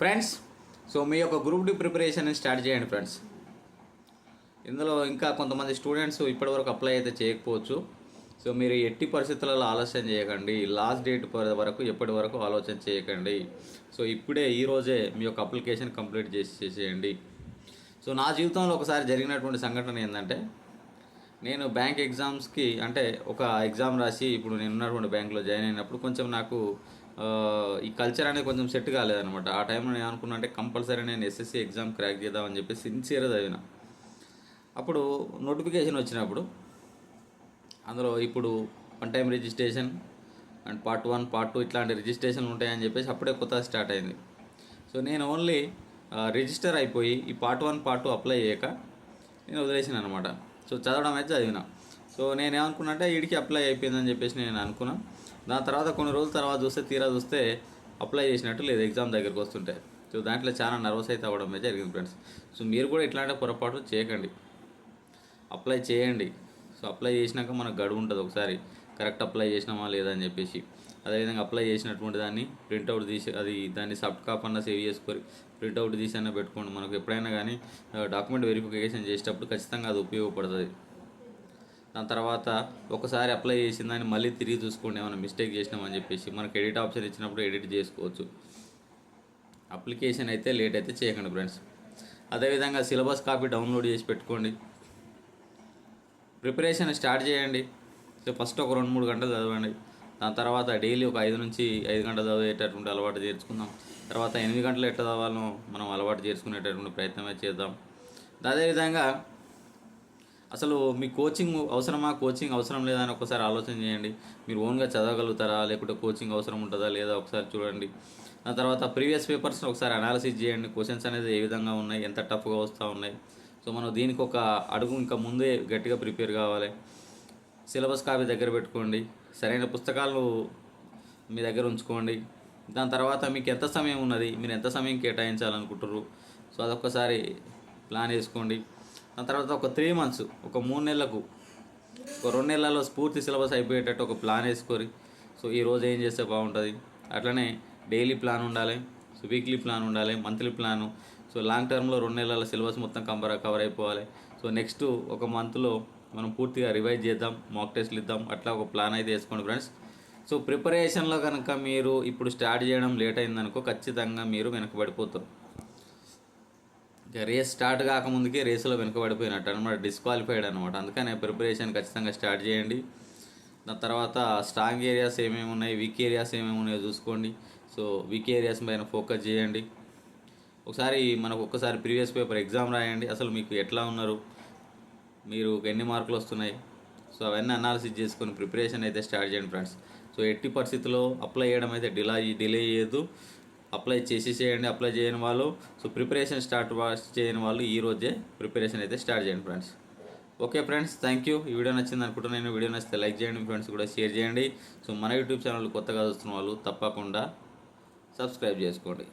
Friends so మీ యొక్క group D preparation start చేయండి ఫ్రెండ్స్ ఇందులో ఇంకా కొంతమంది స్టూడెంట్స్ ఇప్పటివరకు అప్లై అయితే చేయకపోవచ్చు. సో మీరు ఎట్టి పరిస్థితులలో ఆలోచన చేయకండి. లాస్ట్ డేట్ వరకు ఎప్పటి వరకు ఆలోచన చేయకండి. సో ఇప్పుడే ఈరోజే మీ యొక్క అప్లికేషన్ కంప్లీట్ చేసి చేసేయండి. సో నా జీవితంలో ఒకసారి జరిగినటువంటి సంఘటన ఏంటంటే నేను బ్యాంక్ ఎగ్జామ్స్కి అంటే ఒక ఎగ్జామ్ రాసి ఇప్పుడు నేను ఉన్నటువంటి బ్యాంక్లో జాయిన్ అయినప్పుడు కొంచెం నాకు ఈ కల్చర్ అనేది కొంచెం సెట్ కాలేదనమాట ఆ టైంలో నేను అనుకున్నా అంటే కంపల్సరీ నేను ఎస్ఎస్సి ఎగ్జామ్ క్రాక్ చేద్దామని చెప్పి సిన్సియర్గా చదివిన. అప్పుడు నోటిఫికేషన్ వచ్చినప్పుడు అందులో ఇప్పుడు one time registration and part one part two ఇట్లాంటి రిజిస్ట్రేషన్లు ఉంటాయని చెప్పేసి అప్పుడే కొత్త స్టార్ట్ అయింది. సో నేను ఓన్లీ రిజిస్టర్ అయిపోయి ఈ part one part two apply చేయక నేను వదిలేసాను అనమాట సో చదవడం అయితే చదివిన. సో నేను ఏమనుకున్నా అంటే వీడికి అప్లై అయిపోయిందని చెప్పేసి నేను అనుకున్నాను దాని తర్వాత కొన్ని రోజుల తర్వాత చూస్తే తీరా చూస్తే అప్లై చేసినట్టు లేదు ఎగ్జామ్ దగ్గరకు వస్తుంటే. సో దాంట్లో చాలా నర్వస్ అయితే అవ్వడం జరిగింది ఫ్రెండ్స్ సో మీరు కూడా ఇట్లాంటి పొరపాటు చేయకండి. అప్లై చేయండి. సో అప్లై చేసినాక మనకు గడువు ఉంటుంది ఒకసారి. కరెక్ట్ అప్లై చేసినామా లేదా అని చెప్పేసి. అదేవిధంగా అప్లై చేసినటువంటి దాన్ని ప్రింట్అవుట్ తీసి అది దాన్ని సాఫ్ట్ కాప్ అన్న సేవ్ చేసుకొని ప్రింట్అవుట్ తీసి అన్న పెట్టుకోండి. మనకు ఎప్పుడైనా కానీ డాక్యుమెంట్ వెరిఫికేషన్ చేసేటప్పుడు ఖచ్చితంగా అది ఉపయోగపడుతుంది. దాని తర్వాత ఒకసారి అప్లై చేసిన దాన్ని మళ్ళీ తిరిగి చూసుకోండి ఏమైనా మిస్టేక్ చేసినామని చెప్పేసి. మనకు ఎడిట్ ఆప్షన్ ఇచ్చినప్పుడు ఎడిట్ చేసుకోవచ్చు. అప్లికేషన్ అయితే లేట్ అయితే చేయకండి ఫ్రెండ్స్. అదేవిధంగా సిలబస్ కాపీ డౌన్లోడ్ చేసి పెట్టుకోండి. ప్రిపరేషన్ స్టార్ట్ చేయండి. సో ఫస్ట్ ఒక రెండు మూడు గంటలు చదవండి. దాని తర్వాత డైలీ ఒక ఐదు నుంచి ఐదు గంటలు చదివేటటువంటి అలవాటు చేర్చుకుందాం తర్వాత ఎనిమిది గంటలు ఎట్లా చదవాలో మనం అలవాటు చేసుకునేటటువంటి ప్రయత్నమే చేద్దాం. అదేవిధంగా అసలు మీ కోచింగ్ అవసరమా? కోచింగ్ అవసరం లేదా అని ఒకసారి ఆలోచన చేయండి. మీరు ఓన్గా చదవగలుగుతారా? లేకుంటే కోచింగ్ అవసరం ఉంటుందా? లేదా ఒకసారి చూడండి. ఆ తర్వాత ప్రీవియస్ పేపర్స్ని ఒకసారి అనాలిసిస్ చేయండి. క్వశ్చన్స్ అనేది ఏ విధంగా ఉన్నాయి? ఎంత టఫ్గా వస్తూ ఉన్నాయి? సో మనం దీనికి ఒక అడుగు ఇంకా ముందే గట్టిగా ప్రిపేర్ కావాలి. సిలబస్ కాపీ దగ్గర పెట్టుకోండి. సరైన పుస్తకాలు మీ దగ్గర ఉంచుకోండి. దాని తర్వాత మీకు ఎంత సమయం ఉన్నది? మీరు ఎంత సమయం కేటాయించాలనుకుంటారు సో అదొక్కసారి ప్లాన్ వేసుకోండి. దాని తర్వాత ఒక త్రీ మంత్స్ ఒక మూడు నెలలకు ఒక రెండు నెలల్లో పూర్తి సిలబస్ అయిపోయేటట్టు ఒక ప్లాన్ వేసుకొని సో ఈ రోజు ఏం చేస్తే బాగుంటుంది? అట్లనే డైలీ ప్లాన్ ఉండాలి సో వీక్లీ ప్లాన్ ఉండాలి మంత్లీ ప్లాను సో లాంగ్ టర్మ్లో రెండు నెలల సిలబస్ మొత్తం కంబర్ కవర్ అయిపోవాలి. సో నెక్స్ట్ ఒక మంత్లో మనం పూర్తిగా రివైజ్ చేద్దాం మాక్ టెస్ట్లు ఇద్దాం అట్లా ఒక ప్లాన్ అయితే వేసుకోండి ఫ్రెండ్స్ సో ప్రిపరేషన్లో కనుక మీరు ఇప్పుడు స్టార్ట్ చేయడం లేట్ అయిందనుకో ఖచ్చితంగా మీరు వెనకబడిపోతారు. ఇక రేస్ స్టార్ట్ కాకముందుకే రేసులో వెనుకబడిపోయినట్టు అనమాట డిస్క్వాలిఫైడ్ అనమాట. అందుకనే ప్రిపరేషన్ ఖచ్చితంగా స్టార్ట్ చేయండి. దాని తర్వాత స్ట్రాంగ్ ఏరియాస్ ఏమేమి ఉన్నాయి వీక్ ఏరియాస్ ఏమేమి ఉన్నాయో చూసుకోండి. సో వీక్ ఏరియాస్ పైన ఫోకస్ చేయండి. ఒకసారి మనకు ఒక్కసారి ప్రీవియస్ పేపర్ ఎగ్జామ్ రాయండి. అసలు మీకు ఎట్లా ఉన్నారు? మీరు ఎన్ని మార్కులు వస్తున్నాయి? సో అవన్నీ అనాలిసిస్ చేసుకొని ప్రిపరేషన్ అయితే స్టార్ట్ చేయండి ఫ్రెండ్స్ సో ఎట్టి పరిస్థితుల్లో అప్లై చేయడం అయితే డిలా డిలే చేయొద్దు. అప్లై చేసి చేయండి అప్లై చేయని వాళ్ళు. సో ప్రిపరేషన్ స్టార్ట్ చేయని వాళ్ళు ఈ రోజే ప్రిపరేషన్ అయితే స్టార్ట్ చేయండి friends. Okay friends thank you. ఈ వీడియో నచ్చింది అనుకుంటున్నాను నేను వీడియో నచ్చితే లైక్ చేయండి ఫ్రెండ్స్ కూడా షేర్ చేయండి. సో మన యూట్యూబ్ ఛానల్ కొత్తగా చూస్తున్న వాళ్ళు తప్పకుండా సబ్స్క్రైబ్ చేసుకోండి.